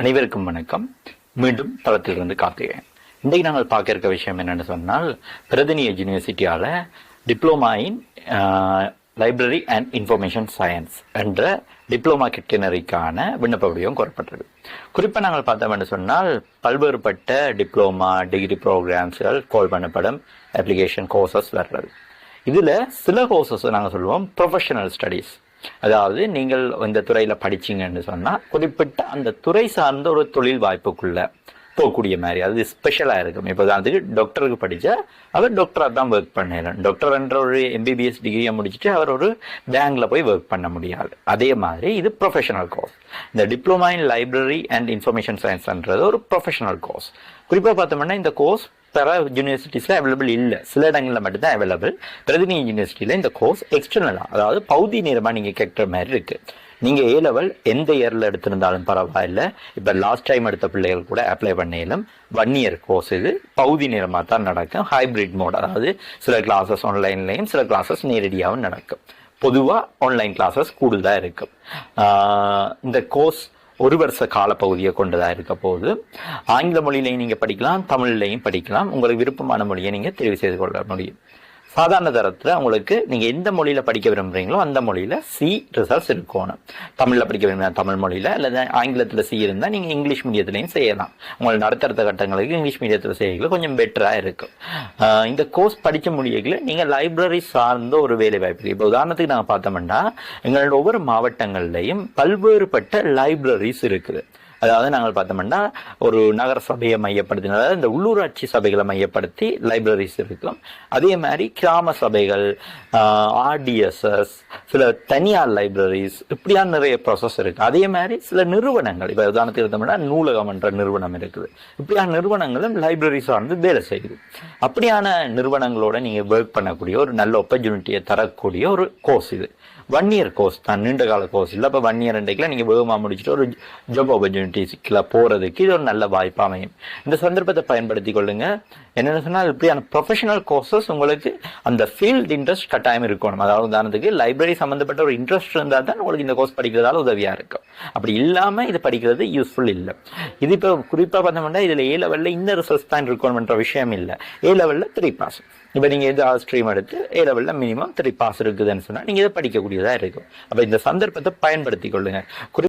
அனைவருக்கும் வணக்கம். மீண்டும் தளத்திலிருந்து கார்த்திகேயன் இன்றைக்கு நாங்கள் பார்க்க இருக்க விஷயம் என்னென்னு சொன்னால் பிரதினி யூனிவர்சிட்டியால் diploma in library and information science என்ற டிப்ளமா கிட்டினரிக்கான விண்ணப்ப வடிவம் கோரப்பட்டது குறிப்பாக நாங்கள் பார்த்தோம் சொன்னால் பல்வேறுபட்ட டிப்ளமா டிகிரி ப்ரோக்ராம்ஸ்கள் கோல் பண்ணப்படும் அப்ளிகேஷன் கோர்சஸ் வர்றது. இதில் சில கோர்சஸ் நாங்கள் சொல்லுவோம் ப்ரொஃபஷனல் ஸ்டடீஸ் அதாவது நீங்கள் இந்த துறையில் படிச்சீங்கன்னு சொன்னால் குறிப்பிட்ட அந்த துறை சார்ந்த ஒரு தொழில் வாய்ப்புக்குள்ள போகக்கூடிய மாதிரி அது ஸ்பெஷலாக இருக்கும். இப்போ அதுக்கு டாக்டருக்கு படித்தா அவர் டாக்டராக தான் ஒர்க் பண்ணிடலாம் டாக்டர் என்ற ஒரு எம்பிபிஎஸ் டிகிரியை முடிச்சுட்டு அவர் ஒரு பேங்கில் போய் ஒர்க் பண்ண முடியாது. அதே மாதிரி இது ப்ரொஃபஷனல் கோர்ஸ் இந்த diploma in library and information சயின்ஸ்ன்றது ஒரு ப்ரொஃபஷனல் கோர்ஸ் குறிப்பாக பார்த்தோம்னா இந்த கோர்ஸ் தர யூனிவர்சிட்டிஸில் அவைலபிள் இல்லை. சில இடங்களில் மட்டும்தான் அவைலபிள் பிரதினி யூனிவர்சிட்டியில் இந்த கோர்ஸ் எக்ஸ்டர்னலாக அதாவது பகுதி நேரமாக நீங்கள் கேட்குற மாதிரி இருக்குது நீங்கள் ஏ லெவல் எந்த இயரில் எடுத்திருந்தாலும் பரவாயில்ல. இப்போ லாஸ்ட் டைம் எடுத்த பிள்ளைகள் கூட அப்ளை பண்ணிலும் ஒன் இயர் கோர்ஸ் இது பகுதி நேரமாக தான் நடக்கும். ஹைப்ரிட் மோட் அதாவது சில கிளாஸஸ் ஆன்லைன்லேயும் சில கிளாஸஸ் நேரடியாகவும் நடக்கும். பொதுவாக ஆன்லைன் கிளாஸஸ் கூடுதலாக இருக்கும். இந்த கோர்ஸ் ஒரு வருஷ காலப்பகுதியை கொண்டதாக இருக்க போது ஆங்கில மொழியிலையும் நீங்கள் படிக்கலாம் தமிழ்லையும் படிக்கலாம். உங்களுக்கு விருப்பமான மொழியை நீங்கள் தெரிவு செய்து கொள்ள முடியும். சாதாரண தரத்தில் உங்களுக்கு நீங்கள் எந்த மொழியில் படிக்க விரும்புகிறீங்களோ அந்த மொழியில் சி ரிசல்ட்ஸ் இருக்கணும் தமிழில் படிக்க விரும்பினா தமிழ் மொழியில் அல்லது ஆங்கிலத்தில் சி இருந்தால் நீங்கள் இங்கிலீஷ் மீடியத்துலேயும் செய்யலாம். உங்களுக்கு அடுத்தடுத்த கட்டங்களுக்கு இங்கிலீஷ் மீடியத்தில் செய்யல கொஞ்சம் பெட்டராக இருக்கும். இந்த கோர்ஸ் படித்த மொழிகளை நீங்கள் லைப்ரரி சார்ந்த ஒரு வேலை வாய்ப்பு இப்போ உதாரணத்துக்கு நாங்கள் பார்த்தோம்னா எங்களோட ஒவ்வொரு மாவட்டங்கள்லையும் பல்வேறுபட்ட லைப்ரரிஸ் இருக்குது. அதாவது நாங்கள் பார்த்தோம்னா ஒரு நகர சபையை மையப்படுத்தின அதாவது இந்த உள்ளூராட்சி சபைகளை மையப்படுத்தி லைப்ரரிஸ் இருக்கும் அதே மாதிரி கிராம சபைகள் ஆர்டிஎஸ்எஸ் சில தனியார் லைப்ரரிஸ் இப்படியான நிறைய ப்ராசஸ் இருக்கு. அதே மாதிரி சில நிறுவனங்கள் இப்போ உதாரணத்துக்கு எடுத்தோம்னா நூலகம் என்ற நிறுவனம் இருக்குது. இப்படியான நிறுவனங்களும் லைப்ரரி சார்ந்து வேலை செய்யுது. அப்படியான நிறுவனங்களோட நீங்கள் ஒர்க் பண்ணக்கூடிய ஒரு நல்ல ஆப்பர்ச்சுனிட்டியை தரக்கூடிய ஒரு கோர்ஸ் இது. ஒன் இயர் கோர்ஸ் தான் நீண்ட கால கோர்ஸ் இல்லை. இப்போ ஒன் இயர் ரெண்டுக்குள்ள நீங்கள் வேகமாக முடிச்சுட்டு ஒரு ஜாப் ஆப்பர்ச்சுனிட்டிஸ்க்குள்ள போகிறதுக்கு இது ஒரு நல்ல வாய்ப்பு அமையும். இந்த சந்தர்ப்பத்தை பயன்படுத்தி கொள்ளுங்கள் என்னென்ன சொன்னால் இப்படியான ப்ரொஃபஷனல் கோர்சஸ் உங்களுக்கு அந்த ஃபீல்ட் இன்ட்ரெஸ்ட் கட்டாயம் இருக்கணும். அதாவது உதாரணத்துக்கு லைப்ரரி சம்மந்தப்பட்ட ஒரு இன்ட்ரெஸ்ட் இருந்தால் தான் உங்களுக்கு இந்த கோர்ஸ் படிக்கிறதால உதவியாக இருக்கும். அப்படி இல்லாமல் இது படிக்கிறது யூஸ்ஃபுல் இல்லை. இது இப்போ குறிப்பாக பார்த்தோம்னா இதில் ஏ லெவலில் இந்த ரிசல்ட்ஸ் தான் இருக்கணும்ன்ற விஷயம் இல்லை. ஏ லெவலில் த்ரீ பாஸ் இப்போ நீங்கள் எது ஸ்ட்ரீம் எடுத்து ஏ லெவலில் மினிமம் த்ரீ பாஸ் இருக்குதுன்னு சொன்னால் நீங்கள் இதை படிக்கக்கூடியதாக இருக்கும். அப்போ இந்த சந்தர்ப்பத்தை பயன்படுத்தி கொள்ளுங்க. குறி